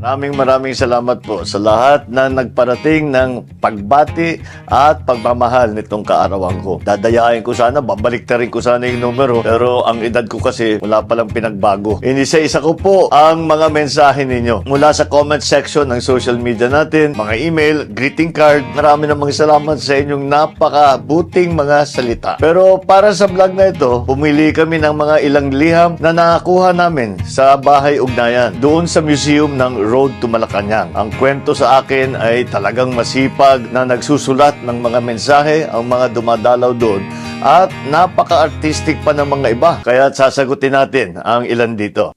Maraming maraming salamat po sa lahat na nagparating ng pagbati at pagmamahal nitong kaarawan ko. Dadayain ko sana, babalik na rin ko sana yung numero. Pero ang edad ko kasi wala palang pinagbago. Inisa-isa ko po ang mga mensahe ninyo. Mula sa comment section ng social media natin, mga email, greeting card. Marami namang salamat sa inyong napakabuting mga salita. Pero para sa vlog na ito, pumili kami ng mga ilang liham na nakakuha namin sa bahay ugnayan doon sa museum ng Road to Malacanang. Ang kwento sa akin ay talagang masipag na nagsusulat ng mga mensahe ang mga dumadalaw doon at napaka-artistic pa ng mga iba. Kaya sasagutin natin ang ilan dito.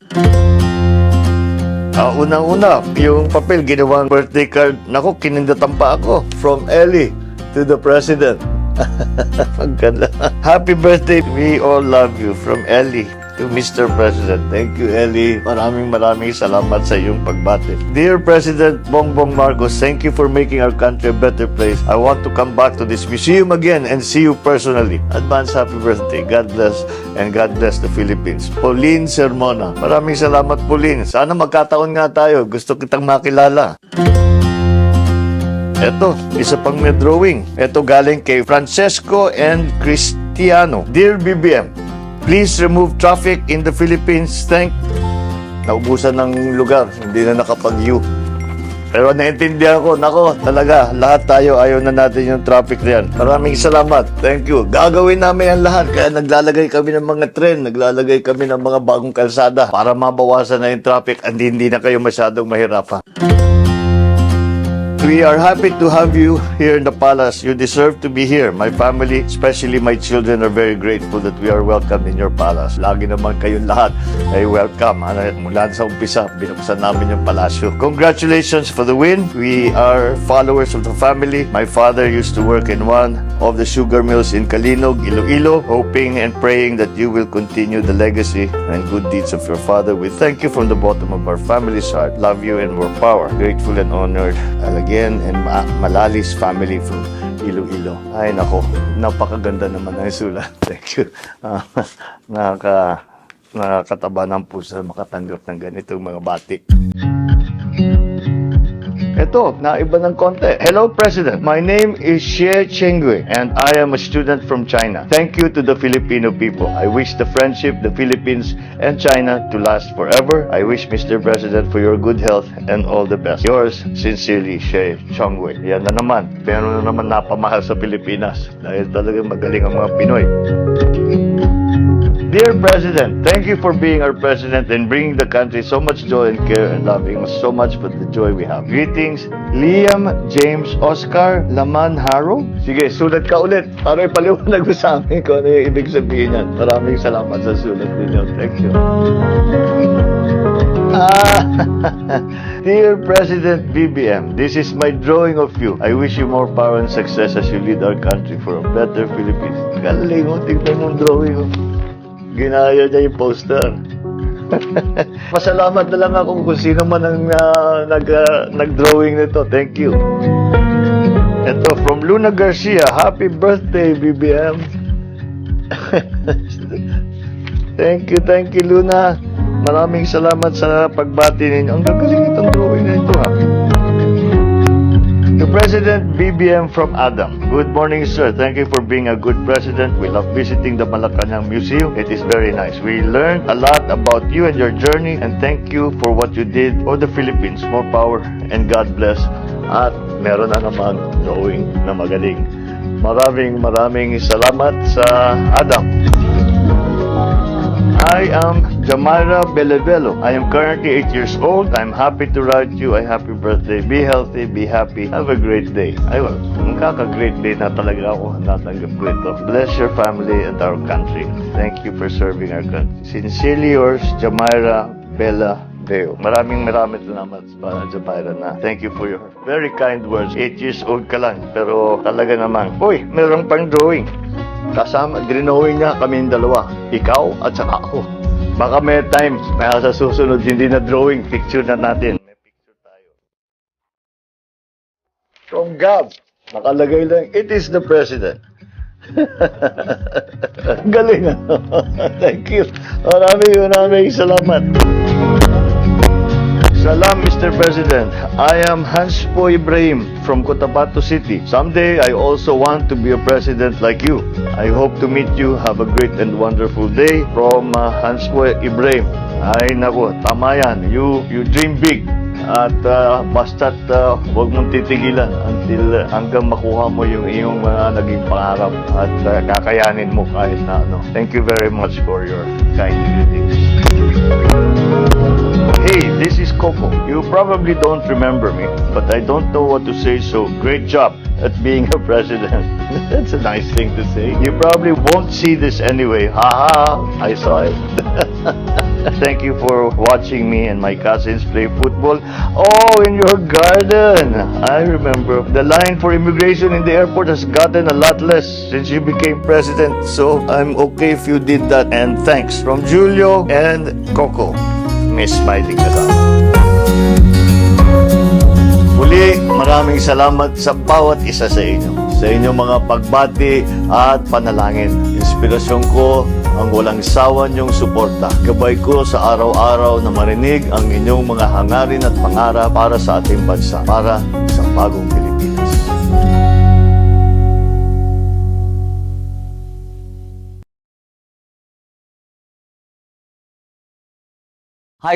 Ah, unang-una, yung papel ginawang birthday card. Nako, kinindatan pa ako. From Ellie to the President. Ang ganda. Happy birthday. We all love you. From Ellie to Mr. President. Thank you, Ellie. Maraming maraming salamat sa iyong pagbati. Dear President Bongbong Marcos, thank you for making our country a better place. I want to come back to this museum again and see you personally. Advance happy birthday. God bless and God bless the Philippines. Pauline Sermona. Maraming salamat, Pauline. Sana magkataon nga tayo. Gusto kitang makilala. Eto, isa pang may drawing. Eto galing kay Francesco and Cristiano. Dear BBM, please remove traffic in the Philippines. Thank... Naubusan ng lugar, hindi na nakapag-U. Pero naintindihan ko, nako, talaga, lahat tayo ayaw na natin yung traffic na. Maraming salamat. Thank you. Gagawin namin ang lahat. Kaya naglalagay kami ng mga tren, naglalagay kami ng mga bagong kalsada para mabawasan na yung traffic at hindi na kayo masyadong mahirapan. We are happy to have you here in the palace. You deserve to be here. My family, especially my children, are very grateful that we are welcome in your palace. Lagi naman kayong lahat ay welcome. Ano, mula sa umpisa, binuksan namin yung palasyo. Congratulations for the win. We are followers of the family. My father used to work in one of the sugar mills in Kalinog, Iloilo, hoping and praying that you will continue the legacy and good deeds of your father. We thank you from the bottom of our family's heart. Love you and more power. Grateful and honored. And again, and Ma- Malalis family from Iloilo. Ay, nako. Napakaganda naman ng sulat. Thank you. Ah, nakaka, nakakataba ng puso makatanggap ng ganitong mga bati. Ito, naiba ng konti. Hello, President. My name is Xie Chengui, and I am a student from China. Thank you to the Filipino people. I wish the friendship, the Philippines and China to last forever. I wish, Mr. President, for your good health and all the best. Yours, sincerely, Xie Chengui. Yan na naman. Pero na naman napamahal sa Pilipinas dahil talagang magaling ang mga Pinoy. Dear President, thank you for being our president and bringing the country so much joy and care and loving us so much for the joy we have. Greetings, Liam James Oscar Laman Haro. Sige, sulat ka ulit para ipaliwanag mo sa amin kung ano yung ibig sabihin yan. Maraming salamat sa sulat ninyo. Thank you. Ah, Dear President BBM, this is my drawing of you. I wish you more power and success as you lead our country for a better Philippines. Galing mo, tignan mo drawing ko. Ginaya niya yung poster. Pasalamat na lang ako kung sino man ang ah, nag, nag-drawing nito. Thank you. Ito, from Luna Garcia. Happy birthday, BBM. thank you, thank you, Luna. Maraming salamat sa pagbati ninyo. Ang gagaling itong drawing na ito, ha? President BBM from Adam. Good morning, sir. Thank you for being a good president. We love visiting the Malacanang Museum. It is very nice. We learned a lot about you and your journey and thank you for what you did for the Philippines. More power and God bless. At meron na naman drawing na magaling. Maraming maraming salamat sa Adam. I am Jamira Belevelo. I am currently 8 years old. I'm happy to write you a happy birthday. Be healthy, be happy. Have a great day. Ay, well, magkaka-great day na talaga ako. Natanggap ko ito. Bless your family and our country. Thank you for serving our country. Sincerely yours, Jamira Bella Veo. Maraming maraming salamat para Jamira na. Thank you for your very kind words. 8 years old ka lang, pero talaga naman. Uy, meron pang drawing. Kasama, drinawing niya kami dalawa. Ikaw at saka ako. Baka may times, may sa susunod, hindi na drawing, picture na natin. May picture tayo. From Gab, nakalagay lang, it is the president. Galing ano? Thank you. Maraming maraming salamat. Salam, Mr. President. I am Hans Po Ibrahim from Cotabato City. Someday, I also want to be a president like you. I hope to meet you. Have a great and wonderful day from uh, Hans Po Ibrahim. Ay, nako, tama yan. You, you dream big. At uh, basta't uh, huwag mong titigilan until uh, hanggang makuha mo yung iyong mga naging pangarap at uh, kakayanin mo kahit na ano. Thank you very much for your kind greetings. Coco. You probably don't remember me, but I don't know what to say, so great job at being a president. That's a nice thing to say. You probably won't see this anyway. Haha, I saw it. Thank you for watching me and my cousins play football. Oh, in your garden. I remember. The line for immigration in the airport has gotten a lot less since you became president. So I'm okay if you did that. And thanks from Julio and Coco. Miss Smiling kasama. Muli, maraming salamat sa bawat isa sa inyo. Sa inyong mga pagbati at panalangin. Inspirasyon ko ang walang sawa niyong suporta. Gabay ko sa araw-araw na marinig ang inyong mga hangarin at pangarap para sa ating bansa, para sa bagong Pilipinas.